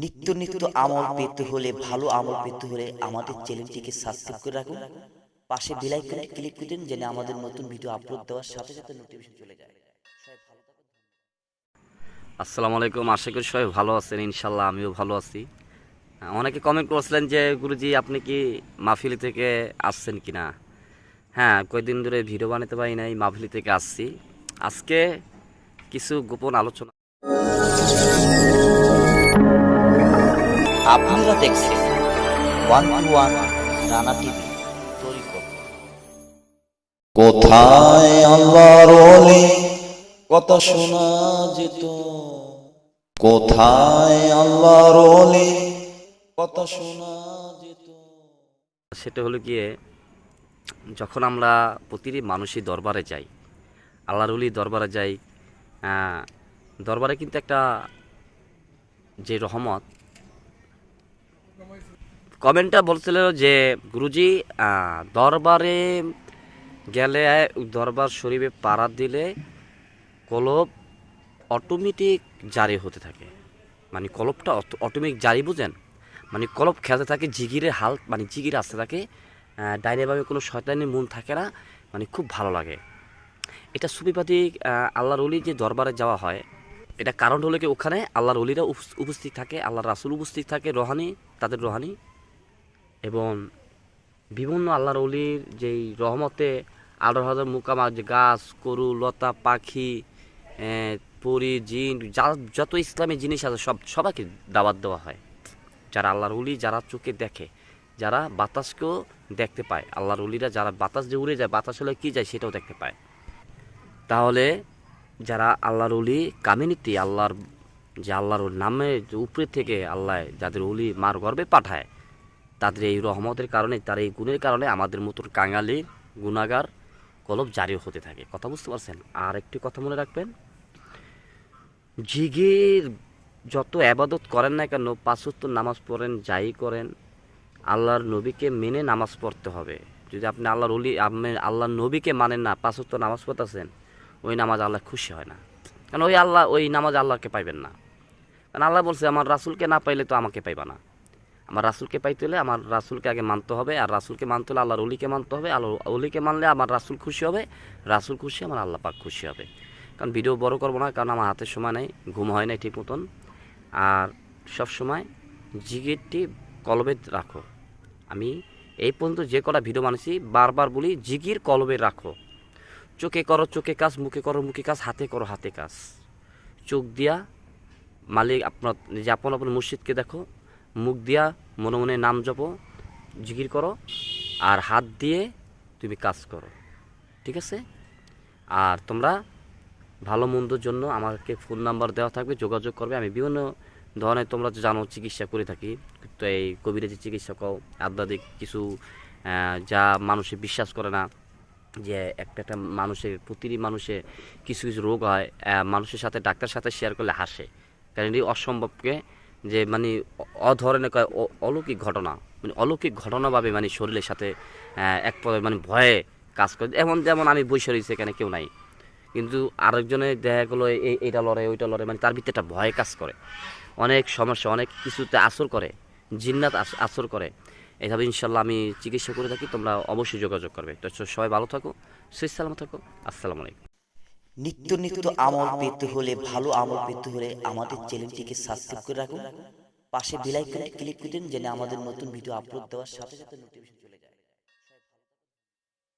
নিত্য নিত্য আমল পেতে হলে ভালো আমল পেতে হলে আমাদের চ্যানেলটিকে সাবস্ক্রাইব করে রাখুন। পাশে বেল আইকনে ক্লিক করে দিন যেন আমাদের নতুন ভিডিও আপলোড দেওয়ার সাথে সাথে নোটিফিকেশন চলে যায়। আসসালামু আলাইকুম। আশা করি সবাই ভালো আছেন ইনশাল্লাহ আমিও ভালো আছি। অনেকে কমেন্ট করেছিলেন যে গুরুজি আপনি কি মাহফিলি থেকে আসছেন কি না? হ্যাঁ কয়েকদিন ধরে ভিডিও বানাতে পারি নাই মাহফিলি থেকে আসছি। আজকে কিছু গোপন আলোচনা আপনারা দেখছেন one two one Rana TV কোথায় আল্লাহর ওলি? কথা শোনা যেত। কোথায় আল্লাহর ওলি? কথা শোনা যেত। সেটা হলো গিয়ে, যখন আমরা প্রতিটি মানুষই দরবারে যাই, আল্লাহর উলি দরবারে যাই দরবারে কিন্তু একটা যে রহমত কমেন্টটা বলছিল যে, গুরুজি দরবারে গেলে, দরবার শরীফে পাড়া দিলে কলব অটোমেটিক জারি হতে থাকে। মানে কলবটা অটোমেটিক জারি বুঝেন? মানে কলব খেলতে থাকে জিগিরের হাল মানে জিগির আসতে থাকে ডাইনেভাবে কোনো শয়তানি মন থাকে না মানে খুব ভালো লাগে। এটা সুবিবাদী আল্লাহর অলি যে দরবারে যাওয়া হয়, এটা কারণ হলো কি ওখানে আল্লাহর অলিরা উপ- উপস্থিত থাকে, আল্লাহর রাসুল উপস্থিত থাকে, রোহানি, তাদের রোহানি। এবং বিভিন্ন আল্লাহর অলির যেই রহমতে আল্লাহ হাজার মুকামা যে গাছ, গরু, লতা, পাখি পরি, জিন, যা, যত ইসলামী জিনিস আছে, সব, সবাইকে দাওয়াত দেওয়া হয়। যারা আল্লাহর উলি যারা চোখে দেখে, যারা বাতাসকেও দেখতে পায়। আল্লাহর উলিরা যারা বাতাস যে উড়ে যায়, বাতাস হলে কী যায় সেটাও দেখতে পায়। তাহলে যারা আল্লাহর উলি কামিনীতি আল্লাহর, যে আল্লাহর নামে উপরে থেকে আল্লাহ যাদের উলি মার গর্বে পাঠায় তাদের এই রহমতের কারণে, তার এই গুণের কারণে আমাদের মতন কাঙালি গুণাগার কলব জারি হতে থাকে। কথা বুঝতে পারছেন? আর একটি কথা মনে রাখবেন, জিগির যত আবাদত করেন না কেন পাঁচত্তর নামাজ পড়েন, যাই করেন, আল্লাহর নবীকে মেনে নামাজ পড়তে হবে। যদি আপনি আল্লাহর অলি আপনি আল্লাহর নবীকে মানেন না পাঁচত্তর নামাজ পড়তেছেন, ওই নামাজ আল্লাহ খুশি হয় না। কারণ ওই আল্লাহ, ওই নামাজ আল্লাহকে পাইবেন না। কারণ আল্লাহ বলছে, আমার রাসুলকে না পাইলে তো আমাকে পাইবা না। আমার রাসুলকে পাইতে হলে আমার রাসুলকে আগে মানতে হবে, আর রাসুলকে মানতে হলে আল্লাহর অলিকে মানতে হবে আল্লাহ অলিকে মানলে আমার রাসুল খুশি হবে, রাসুল খুশি, আমার আল্লাহ পাক খুশি হবে। কারণ ভিডিও বড় করব না, কারণ আমার হাতের সময় নেই, ঘুম হয় না ঠিক মতন। আর সব সময় জিগিরটি কলবে রাখো। আমি এই পর্যন্ত যে কটা ভিডিও বানিয়েছি, বারবার বলি, জিগির কলবে রাখো। চোখে করো, চোখে কাজ, মুখে করো, মুখে কাজ, হাতে করো, হাতে কাজ। চোখ দিয়া মালিক আপনার, যে আপন আপন মসজিদকে দেখো মুখ দিয়া মনে মনে নাম জপো, জিকির করো, আর হাত দিয়ে তুমি কাজ করো। ঠিক আছে? আর তোমরা ভালো মন্দর জন্য আমাকে ফোন নাম্বার দেওয়া থাকবে, যোগাযোগ করবে। আমি বিভিন্ন ধরনের তোমরা জানো, চিকিৎসা করে থাকি। তো এই কবিরাজি চিকিৎসা কও আধ্যাত্মিক কিছু যা মানুষে বিশ্বাস করে না, যে একটা একটা মানুষের প্রতিটি মানুষের কিছু কিছু রোগ হয় মানুষের সাথে ডাক্তার সাথে শেয়ার করলে হাসে। কারণ এটি অসম্ভবকে যে মানে অ- অধরনের কয় অ- অলৌকিক ঘটনা মানে অলৌকিক ঘটনাভাবে মানে শরীরের সাথে এক মানে ভয়ে কাজ করে। এমন যেমন আমি বসে রয়েছি এখানে কেউ নাই। কিন্তু আরেকজনে দেখা গেলো এই এইটা লড়ে, ওইটা লড়ে মানে তার ভিতরে একটা ভয় কাজ করে। অনেক সমস্যা, অনেক কিছুতে আসর করে, জিন্নাত আস- আসর করে। এইভাবে ইনশাল্লাহ আমি চিকিৎসা করে থাকি, তোমরা অবশ্যই যোগাযোগ করবে। তো সবাই ভালো থাকো, সুস্থ থাকো। আসসালামু আলাইকুম। নিত্য নিত্য আমল পেতে হলে ভালো আমল পেতে হলে আমাদের চ্যানেলটিকে সাবস্ক্রাইব করে রাখুন। পাশে বেল আইকনে ক্লিক করে দিন যেন আমাদের নতুন ভিডিও আপলোড দেওয়ার সাথে সাথে নোটিফিকেশন